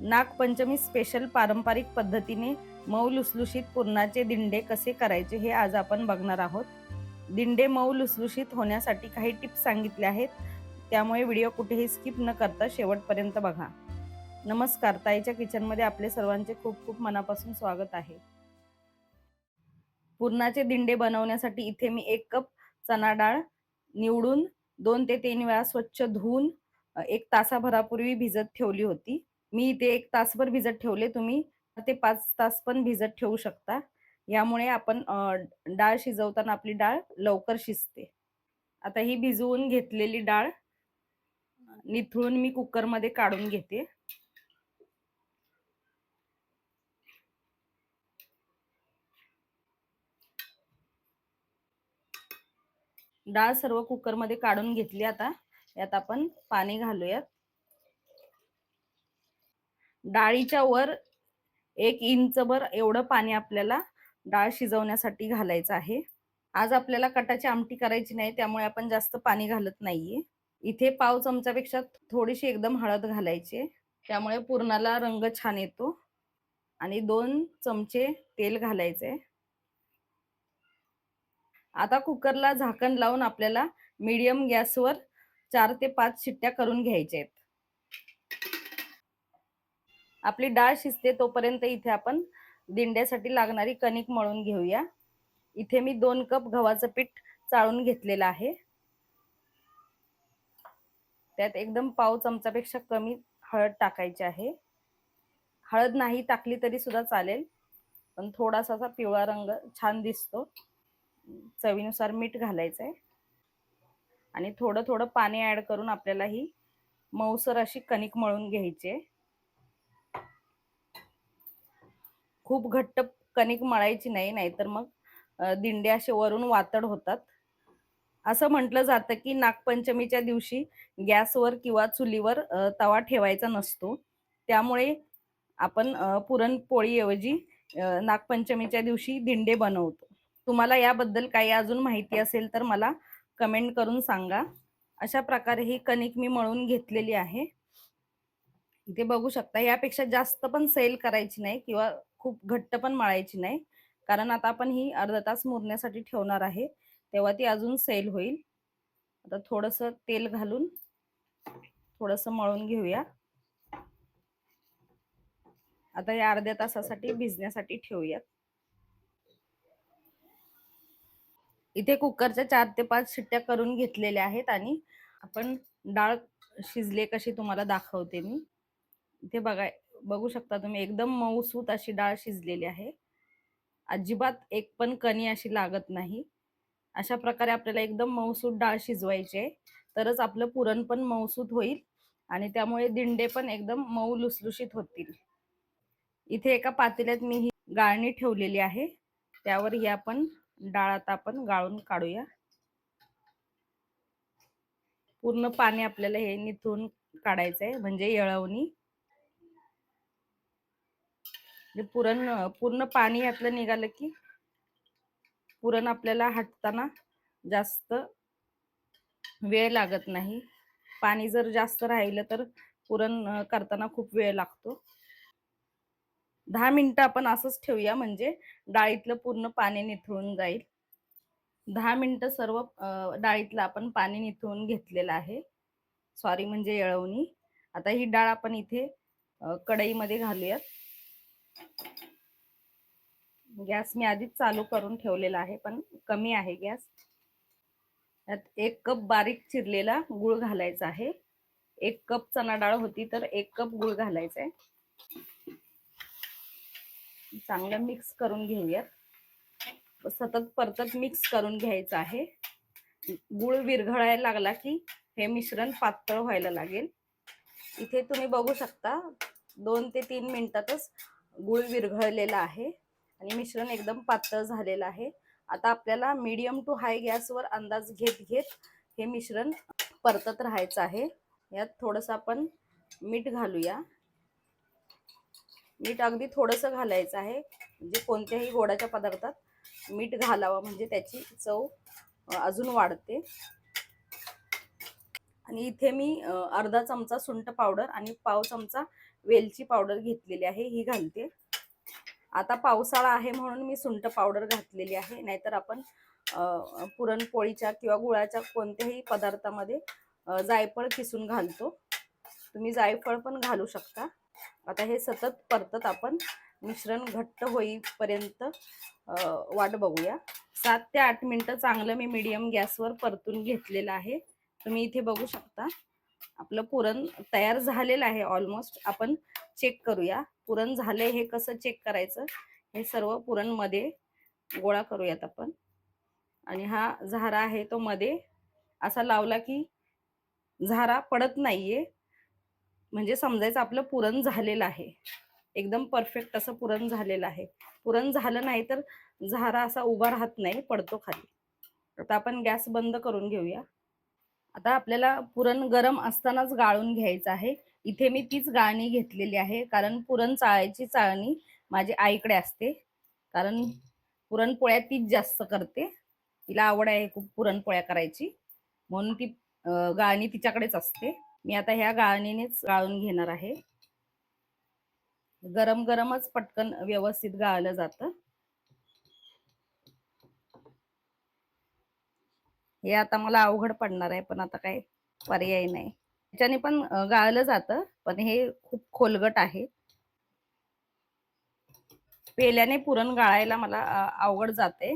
Nagpanchami special पारंपरिक पद्धतीने मऊ लुसलुशीत पुरणाचे दिंडे कसे करायचे हे आज आपण बघणार आहोत. दिंडे मऊ लुसलुशीत होण्यासाठी काही टिप्स सांगितले आहेत. त्यामुळे व्हिडिओ कुठेही स्किप न करता शेवटपर्यंत बघा. नमस्कार ताईच्या किचनमध्ये आपले सर्वांचे खूप खूप मनापासून स्वागत आहे. पुरणाचे दिंडे बनवण्यासाठी इथे मी एक कप चणा डाळ निवडून दोन ते तीन वेळा स्वच्छ धुवून एक तासाभरापूर्वी भिजत ठेवली होती. मी इथे एक तासभर भिजत ठेवले तुम्ही ते पाच तास पण भिजत ठेवू शकता. यामुळे आपण डाळ शिजवताना आपली डाळ लवकर शिजते. आता ही भिजवून घेतलेली डाळ निथळून मी कुकरमध्ये काढून घेते. डाळ सर्व कुकरमध्ये काढून घेतली आता. यात आपण पाणी घालूयात. डाळीच्या वर एक इंचभर एवढं पाणी आपल्याला डाळ शिजवण्यासाठी घालायचं आहे. आज आपल्याला कटाची आमटी करायची नाही त्यामुळे आपण जास्त पाणी घालत नाहीये. इथे पाव चमचापेक्षा थोडीशी एकदम हळद घालायची त्यामुळे पूर्णाला रंग छान येतो. आणि दोन चमचे तेल घालायचे आता कुकरला झाकण लावून आपल्याला मीडियम गॅसवर चार ते पाच शिट्ट्या करून घ्यायच्या आहेत. आपली डाळ शिजते तोपर्यंत इथे आपण दिंड्यासाठी लागणारी कणिक मळून घेऊया. इथे मी दोन कप गव्हाचं पीठ चाळून घेतलेलं आहे. त्यात एकदम पाव चमचापेक्षा कमी हळद टाकायची आहे. हळद नाही टाकली तरी सुद्धा चालेल पण थोडासा असा पिवळा रंग छान दिसतो. चवीनुसार मीठ घालायचं आहे आणि थोडं थोडं पाणी ऍड करून आपल्याला ही मऊसर अशी कणिक मळून घ्यायची आहे. खूप घट्ट कणिक मळायची नाही नाहीतर मग दिंडे असे वरून वातड होतात. असं म्हटलं जातं की नागपंचमीच्या दिवशी गॅसवर किंवा चुलीवर तवा ठेवायचा नसतो. त्यामुळे आपण पुरणपोळीऐवजी नागपंचमीच्या दिवशी दिंडे बनवतो. तुम्हाला याबद्दल काही अजून माहिती असेल तर मला कमेंट करून सांगा. अशा प्रकारे ही कणिक मी मळून घेतलेली आहे. इथे बघू शकता यापेक्षा जास्त पण सेल करायची नाही किंवा खूप घट्ट पण मळायची नाही. कारण आता आपण ही अर्धा तास मुरण्यासाठी ठेवणार आहे. तेव्हा ती अजून सेल होईल. आता थोडस तेल घालून थोडस मळून घेऊया. आता या अर्ध्या तासासाठी भिजण्यासाठी ठेवूयात. इथे कुकरच्या चार ते पाच शिट्ट्या करून घेतलेल्या आहेत आणि आपण डाळ शिजले कशी तुम्हाला दाखवते मी. इथे बघा बघू शकता तुम्ही एकदम मऊसूत अशी डाळ शिजलेली आहे. अजिबात एक पण कणी अशी लागत नाही. अशा प्रकारे आपल्याला एकदम मऊसूत डाळ शिजवायची आहे. तरच आपलं पुरण पण मऊसूत होईल आणि त्यामुळे दिंडे पण एकदम मऊ लुसलुशीत होतील. इथे एका पातेल्यात मी ही गाळणी ठेवलेली आहे. त्यावर ही आपण डाळ आता आपण गाळून काढूया. पूर्ण पाणी आपल्याला हे निथून काढायचंय म्हणजे येळवणी. म्हणजे पुरण पूर्ण पाणी यातलं निघालं की पुरण आपल्याला हटताना जास्त वेळ लागत नाही. पाणी जर जास्त राहिलं तर पुरण करताना खूप वेळ लागतो. दहा मिनिटं आपण असंच ठेवूया म्हणजे डाळीतलं पूर्ण पाणी निथळून जाईल. दहा मिनिटं सर्व डाळीतलं आपण पाणी निथळून घेतलेलं आहे. सॉरी म्हणजे येळवणी. आता ही डाळ आपण इथे कढईमध्ये घालूयात. गॅस मी आधीच चालू करून ठेवलेला आहे पण कमी आहे गॅस. त्यात एक कप बारीक चिरलेला गुळ घालायचा आहे. एक कप चणा डाळ होती तर एक कप गुळ घालायचा आहे. चांगलं मिक्स करून घेऊयात. सतत परतत मिक्स करून घ्यायचं आहे. गुळ विरघळायला लागला की हे मिश्रण पातळ व्हायला लागेल. इथे तुम्ही बघू शकता दोन ते तीन मिनिटातच गुळ विरघळलेला आहे आणि मिश्रण एकदम पातळ झालेलं आहे. आता आपल्याला मीडियम टू हाय गॅसवर अंदाज घेत घेत हे मिश्रण परतत राहायचं आहे. यात थोडंसं आपण मीठ घालूया. मीठ अगदी थोडंसं घालायचं आहे. म्हणजे कोणत्याही गोडाच्या पदार्थात मीठ घालावं म्हणजे त्याची चव अजून वाढते. आणि इथे मी अर्धा चमचा सुंठ पावडर आणि पाव चमचा वेलची पावडर घेतलेली आहे ही घालते. आता पावसाळा आहे म्हणून मी सुंट पावडर घातलेली आहे नाहीतर आपण पुरणपोळीच्या किंवा गुळाच्या कोणत्याही पदार्थामध्ये जायफळ किसून घालतो. तुम्ही जायफळ पण घालू शकता. आता हे सतत परतत आपण मिश्रण घट्ट होईपर्यंत वाट बघूया. सात ते आठ मिनटं चांगलं मी मीडियम गॅसवर परतून घेतलेलं आहे. तुम्ही इथे बघू शकता. आपलं पुरण तयार झालेलं आहे ऑलमोस्ट आपण चेक करूया. पुरण झालंय हे कसं चेक करायचं? हे सर्व पुरणमध्ये गोळा करूयात आपण. आणि हा झारा आहे तो मध्ये असा लावला की झारा पडत नाहीये. म्हणजे समजायचं आपलं पुरण झालेलं आहे. एकदम परफेक्ट असं पुरण झालेलं आहे. पुरण झालं नाही तर झारा असा उभा राहत नाही पडतो खाली. आता आपण गॅस बंद करून घेऊया. आता आपल्याला पुरण गरम असतानाच गाळून घ्यायचं आहे. इथे मी तीच गाळणी घेतलेली आहे. कारण पुरण चाळायची चाळणी माझी आईकडे असते. कारण पुरणपोळ्या तीच जास्त करते. तिला आवड आहे खूप पुरणपोळ्या करायची. म्हणून ती गाळणी तिच्याकडेच असते. मी आता ह्या गाळणीनेच गाळून घेणार आहे. गरम गरमच पटकन व्यवस्थित गाळलं जातं. हे आता मला अवघड पडणार आहे पण आता काय पर्याय नाही. त्याच्याने पण गाळलं जातं पण हे खूप खोलगट आहे. पेल्याने पुरण गाळायला मला अवघड जाते.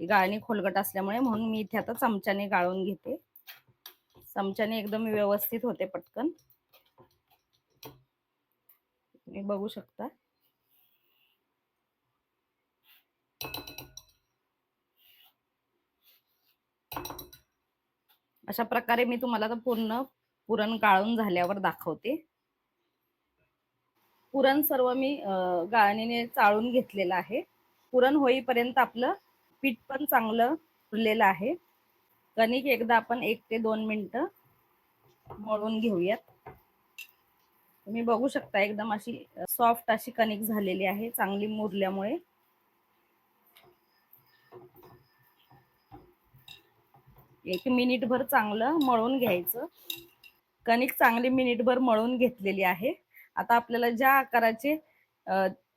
गाळणी खोलगट असल्यामुळे म्हणून मी इथे आता चमच्याने गाळून घेते. चमच्याने एकदम व्यवस्थित होते पटकन. तुम्ही बघू शकता. अशा प्रकारे मी तुम्हाला आता पूर्ण पुरण गाळून झाल्यावर दाखवते. पुरण सर्व मी गाळणीने चाळून घेतलेलं आहे. पुरण होईपर्यंत आपलं पीठ पण चांगलं फुललेलं आहे. कणिक एकदा आपण एक ते दोन मिनिट मळून घेऊयात. तुम्ही बघू शकता एकदम अशी सॉफ्ट अशी कणिक झालेली आहे चांगली मुरल्यामुळे. एक मिनिटभर चांगलं मळून घ्यायचं. कणिक चांगली मिनिटभर मळून घेतलेली आहे. आता आपल्याला ज्या आकाराचे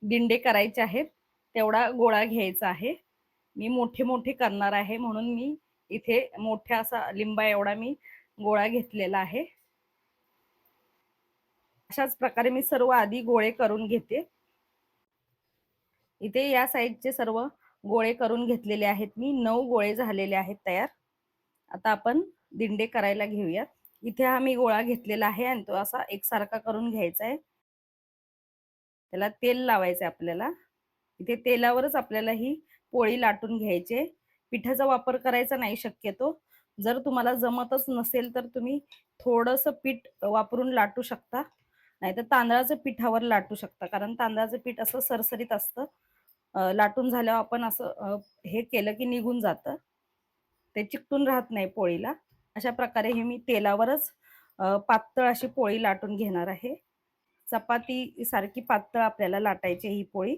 दिंडे करायचे आहेत तेवढा गोळा घ्यायचा आहे. मी मोठे मोठे करणार आहे म्हणून मी इथे मोठ्या असा लिंबा एवढा मी गोळा घेतलेला आहे. अशाच प्रकारे मी सर्व आधी गोळे करून घेते. इथे या साईडचे सर्व गोळे करून घेतलेले आहेत मी. नऊ गोळे झालेले आहेत तयार. आता आपण दिंडे करायला घेऊयात. इथे हा मी गोळा घेतलेला आहे आणि तो असा एकसारखा करून घ्यायचा आहे. त्याला तेल लावायचं आहे आपल्याला. इथे तेलावरच आपल्याला ही पोळी लाटून घ्यायची पिठाचा वापर करायचा नाही शक्यतो. जर तुम्हाला जमतच नसेल तर तुम्ही थोडंसं पीठ वापरून लाटू शकता. नाहीतर तांदळाचं पिठावर लाटू शकता. कारण तांदळाचं पीठ असं सरसरीत असतं. लाटून झाल्यावर आपण असं हे केलं की निघून जातं. ते चिकटून राहत नाही पोळीला. अशा प्रकारे हे मी तेलावरच पातळ अशी पोळी लाटून घेणार आहे. चपाती सारखी पातळ आपल्याला लाटायची ही पोळी.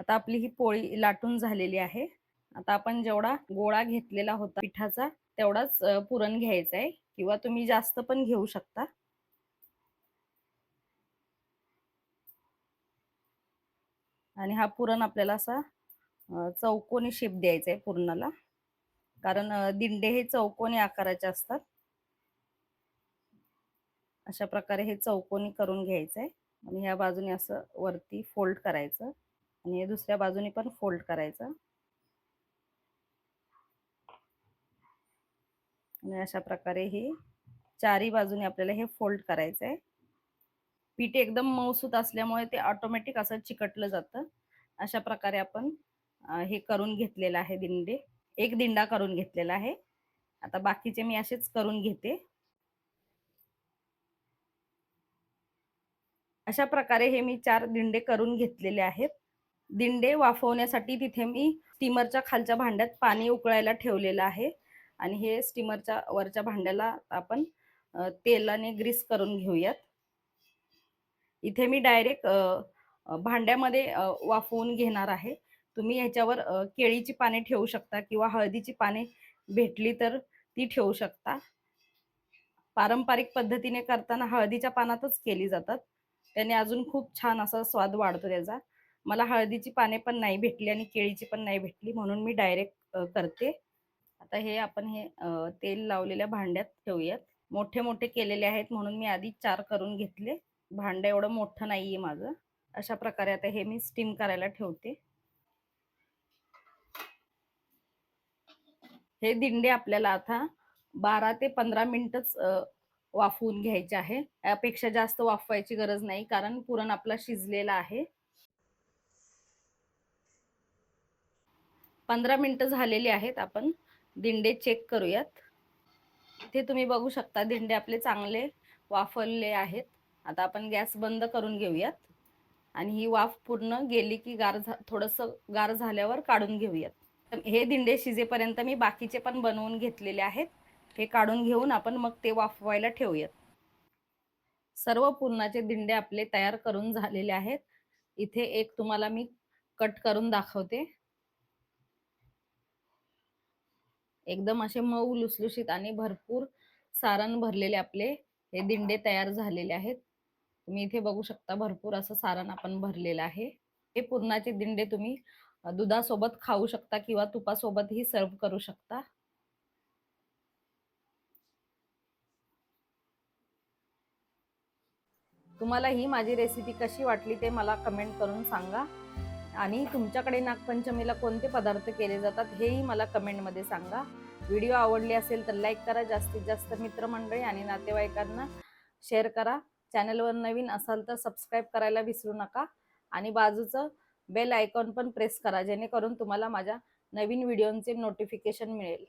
आता आपली ही पोळी लाटून झालेली आहे. आता आपण जेवढा गोळा घेतलेला होता पिठाचा तेवढाच पुरण घ्यायचा आहे किंवा तुम्ही जास्त पण घेऊ शकता. आणि हा पुरण आपल्याला असा चौकोनी शेप द्यायचा आहे पुरणाला. कारण दिंडे हे चौकोनी आकाराचे असतात. अशा प्रकारे हे चौकोनी करून घ्यायचं आहे आणि ह्या बाजूने असं वरती फोल्ड करायचं आणि हे दुसऱ्या बाजूने पण फोल्ड करायचं. आणि अशा प्रकारे हे चारी बाजूने आपल्याला हे फोल्ड करायचं आहे पीठ एकदम मऊसूत असल्यामुळे ते ऑटोमॅटिक असं चिकटलं जातं. अशा प्रकारे आपण हे करून घेतलेलं आहे दिंडे. एक दिंडा करून घेतलेला आहे. आता बाकीचे मी असेच करून घेते. अशा प्रकारे हे मी चार दिंडे करून घेतलेले आहेत. दिंडे वाफवण्यासाठी तिथे मी स्टीमरच्या खालच्या भांड्यात पाणी उकळायला ठेवलेलं आहे. आणि हे स्टीमरच्या वरच्या भांड्याला आपण तेलाने ग्रीस करून घेऊयात. इथे मी डायरेक्ट भांड्यामध्ये वाफवून घेणार आहे. तुम्ही ह्याच्यावर केळीची पाने ठेवू शकता किंवा हळदीची पाने भेटली तर ती ठेवू शकता. पारंपरिक पद्धतीने करताना हळदीच्या पानातच केली जातात. त्याने अजून खूप छान असा स्वाद वाढतो त्याचा. मला हळदीची पाने पण नाही भेटली आणि केळीची पण नाही भेटली म्हणून मी डायरेक्ट करते. आता हे आपण हे तेल लावलेल्या भांड्यात ठेवूयात. मोठे मोठे केलेले आहेत म्हणून मी आधी चार करून घेतले. भांडं एवढं मोठं नाही आहे माझं. अशा प्रकारे आता हे मी स्टीम करायला ठेवते. हे दिंडे आपल्याला आता बारा ते पंधरा मिनिटच वाफवून घ्यायचे आहे. यापेक्षा जास्त वाफवायची गरज नाही कारण पुरण आपला शिजलेला आहे. पंधरा मिनिटं झालेली आहेत आपण दिंडे चेक करूयात. इथे तुम्ही बघू शकता दिंडे आपले चांगले वाफवले आहेत. आता आपण गॅस बंद करून घेऊयात. आणि ही वाफ पूर्ण गेली की गार झा थोडंसं गार झाल्यावर काढून घेऊयात. हे दिंडे शिजेपर्यंत मी बाकीचे पण बनवून घेतलेले आहेत. हे काढून घेऊन आपण मग ते वाफवायला ठेवूयात. सर्व पुरणाचे दिंडे आपले तयार करून झालेले आहेत. इथे एक तुम्हाला मी कट करून दाखवते. एकदम असे मऊ लुसलुशीत आणि भरपूर सारण भरलेले आपले हे दिंडे तयार झालेले आहेत. तुम्ही इथे बघू शकता भरपूर असं सारण आपण भरलेलं आहे. हे पुरणाचे दिंडे तुम्ही दुधासोबत खाऊ शकता किंवा तुपासोबतही सर्व करू शकता. तुम्हाला ही माझी रेसिपी कशी वाटली ते मला कमेंट करून सांगा. आणि तुमच्याकडे नागपंचमीला कोणते पदार्थ केले जातात हेही मला कमेंटमध्ये सांगा. व्हिडिओ आवडली असेल तर लाईक करा. जास्तीत जास्त मित्रमंडळी आणि नातेवाईकांना शेअर करा. चॅनलवर नवीन असाल तर सबस्क्राईब करायला विसरू नका. आणि बाजूचं बेल आयकॉन पण प्रेस करा जेणेकरून तुम्हाला माझ्या नवीन व्हिडिओंचे नोटिफिकेशन मिळेल.